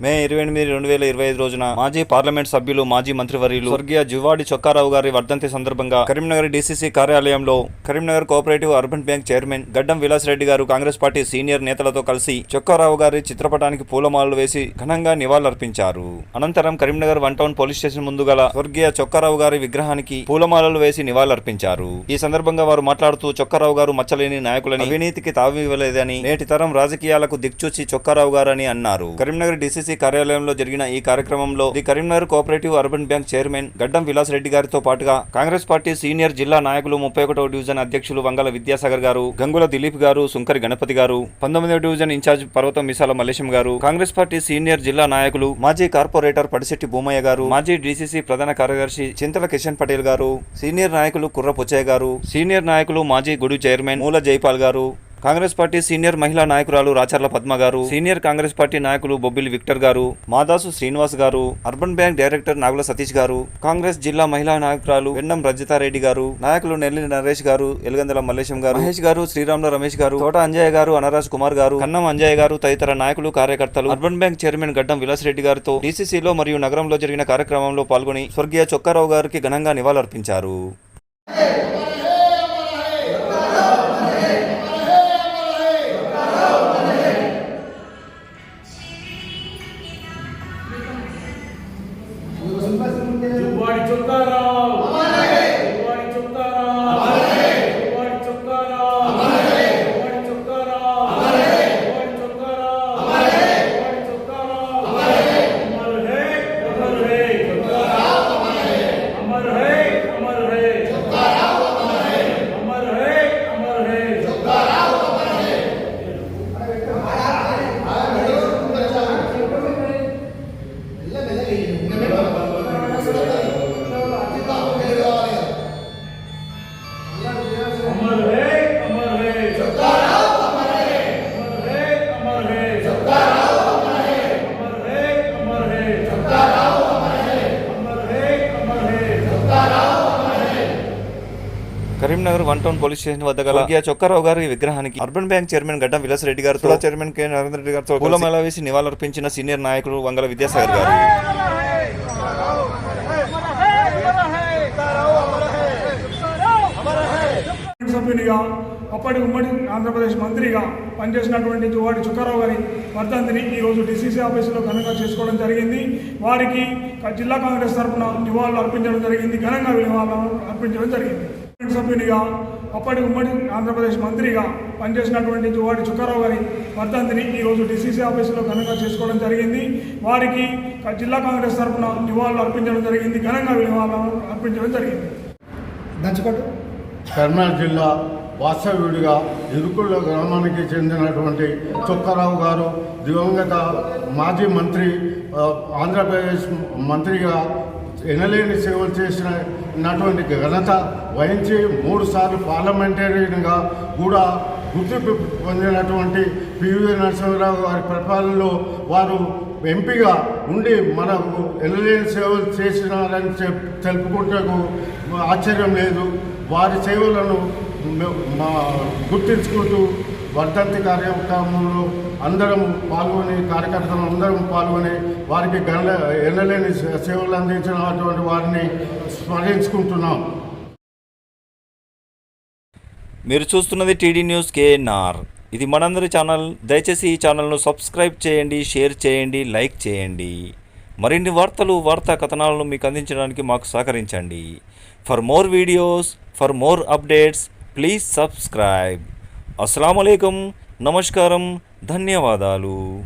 మే ఇరవై ఎనిమిది రెండు వేల ఇరవై ఐదు రోజున మాజీ పార్లమెంట్ సభ్యులు మాజీ మంత్రివర్యులు స్వర్గీయ జువాడి చొక్కారావు గారి వర్ధంతి సందర్భంగా కరీంనగర్ డీసీసీ కార్యాలయంలో Karimnagar cooperative urban bank chairman Gaddam Vilas Reddy గారు కాంగ్రెస్ పార్టీ సీనియర్ నేతలతో కలిసి చొక్కారావు గారి చిత్రపటానికి పూలమాలలు వేసి ఘనంగా నివాళులర్పించారు. అనంతరం Karimnagar one town police station ముందు గల స్వర్గీయ చొక్కారావు గారి విగ్రహానికి పూలమాలలు వేసి నివాళులర్పించారు. ఈ సందర్భంగా వారు మాట్లాడుతూ చొక్కారావు గారు మచ్చలేని నాయకులని అవినీతికి తావివ్వలేదని నేటి తరం రాజకీయాలకు దిక్చూచి చొక్కారావు గారని అన్నారు. కరీంనగర్ డీసీసీ కార్యాలయంలో జరిగిన ఈ కార్యక్రమంలో the Karimnagar cooperative urban bank chairman Gaddam Vilas Reddy గారితో పాటుగా కాంగ్రెస్ పార్టీ సీనియర్ జిల్లా నాయకులు ముప్పై ఒకటో డివిజన్ అధ్యక్షులు వంగల విద్యాసాగర్ గారు గంగుల దిలీప్ గారు సుంకరి గణపతి గారు పంతొమ్మిదవ డివిజన్ ఇన్ఛార్జ్ పర్వతం మిసాల మల్లేశం గారు కాంగ్రెస్ పార్టీ సీనియర్ జిల్లా నాయకులు మాజీ కార్పొరేటర్ పడిశెట్టి భూమయ్య గారు మాజీ డీసీసీ ప్రధాన కార్యదర్శి చింతల కిషన్ పటేల్ గారు సీనియర్ నాయకులు కుర్ర పుచ్చయ్య గారు సీనియర్ నాయకులు మాజీ గుడి చైర్మన్ మూల జైపాల్ గారు కాంగ్రెస్ పార్టీ సీనియర్ మహిళా నాయకురాలు రాచర్ల పద్మ గారు సీనియర్ కాంగ్రెస్ పార్టీ నాయకులు బొబ్బిలి విక్టర్ గారు మాదాసు శ్రీనివాస్ గారు urban bank director Nagula Satish గారు కాంగ్రెస్ జిల్లా మహిళా నాయకురాలు వెన్నం రజితారెడ్డి గారు నాయకులు నెల్లి నరేష్ గారు ఎలుగందల మల్లేశం గారు మహేష్ గారు శ్రీరాముల రమేష్ గారు తోట అంజయ్య గారు అనరాజ్ కుమార్ గారు కన్నం అంజయ్య గారు తదితర నాయకులు కార్యకర్తలు అర్బన్ బ్యాంక్ చైర్మన్ గడ్డం విలాసరెడ్డి గారితో డీసీసీలో మరియు నగరంలో జరిగిన కార్యక్రమంలో పాల్గొని స్వర్గీయ చొక్కారావు గారికి ఘనంగా నివాళులర్పించారు. 두 번째 쫓아라. Karimnagar one town police station వద్ద గల చొక్కారావు గారి విగ్రహానికి అర్బన్ బ్యాంక్ చైర్మన్ గడ్డం విలాసరెడ్డి గారితో చైర్మన్ కె. నరేంద్ర రెడ్డి గారితో పూలమాల వేసి నివాళులర్పించిన సీనియర్ నాయకులు వంగల విద్యాసాగర్ గారు. సభ్యునిగా అప్పటి ఉమ్మడి ఆంధ్రప్రదేశ్ మంత్రిగా పనిచేసినటువంటి జువాడి చుక్కారావు గారి వర్ధంతిని ఈరోజు డిసిసి ఆఫీసులో ఘనంగా చేసుకోవడం జరిగింది. వారికి జిల్లా కాంగ్రెస్ తరఫున నివాళులు అర్పించడం జరిగింది. ఘనంగా నివాళులు అర్పించడం జరిగింది. సభ్యునిగా అప్పటి ఉమ్మడి ఆంధ్రప్రదేశ్ మంత్రిగా పనిచేసినటువంటి జువాడి చుక్కారావు గారి వర్ధంతిని ఈరోజు డిసిసి ఆఫీసులో ఘనంగా చేసుకోవడం జరిగింది. వారికి జిల్లా కాంగ్రెస్ తరఫున నివాళులు అర్పించడం జరిగింది. ఘనంగా నివాళులు అర్పించడం జరిగింది. దంచుకోటు కర్నూలు జిల్లా వాస్తవ్యుడిగా ఇరుకుళ్ళ గ్రామానికి చెందినటువంటి చొక్కారావు గారు దివంగత మాజీ మంత్రి ఆంధ్రప్రదేశ్ మంత్రిగా ఎనలేని సేవలు చేసినటువంటి ఘనత వహించి మూడుసార్లు పార్లమెంటేరియన్గా కూడా గుర్తింపు పొందినటువంటి పివి నరసింహరావు గారి పరిపాలనలో వారు ఎంపీగా ఉండి మనకు ఎనలేని సేవలు చేసినారని చెప్ తెలుపుకుంటకు ఆశ్చర్యం లేదు. వారి సేవలను మా గుర్తించుకుంటూ వర్ధంతి కార్యక్రమంలో అందరం పాల్గొని కార్యకర్తలు అందరం పాల్గొని వారికి గణ ఎనలేని సేవలు అందించినటువంటి వారిని స్మరించుకుంటున్నాం. మీరు చూస్తున్నది టీడీ న్యూస్ కేఎన్ఆర్. ఇది మనందరి ఛానల్. దయచేసి ఈ ఛానల్ను సబ్స్క్రైబ్ చేయండి షేర్ చేయండి లైక్ చేయండి. మరిన్ని వార్తలు వార్తా కథనాలను మీకు అందించడానికి మాకు సహకరించండి. For more videos for more updates please subscribe. అస్సలం నమస్కారం. ధన్యవాదాలు.